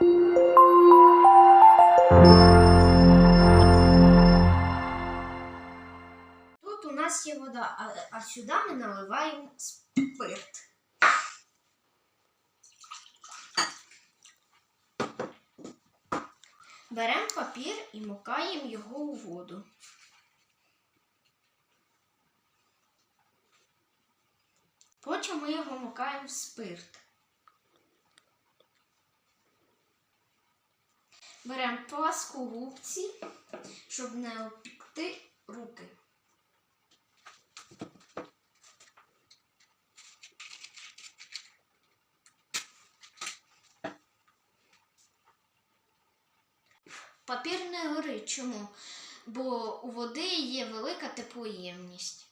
Тут у нас є вода, а, а сюди ми наливаємо спирт. Беремо папір і мокаємо його у воду. Потім ми його мокаємо в спирт. Беремо паску губці, щоб не опікти руки. Папір не горить. Чому? Бо у води є велика теплоємність.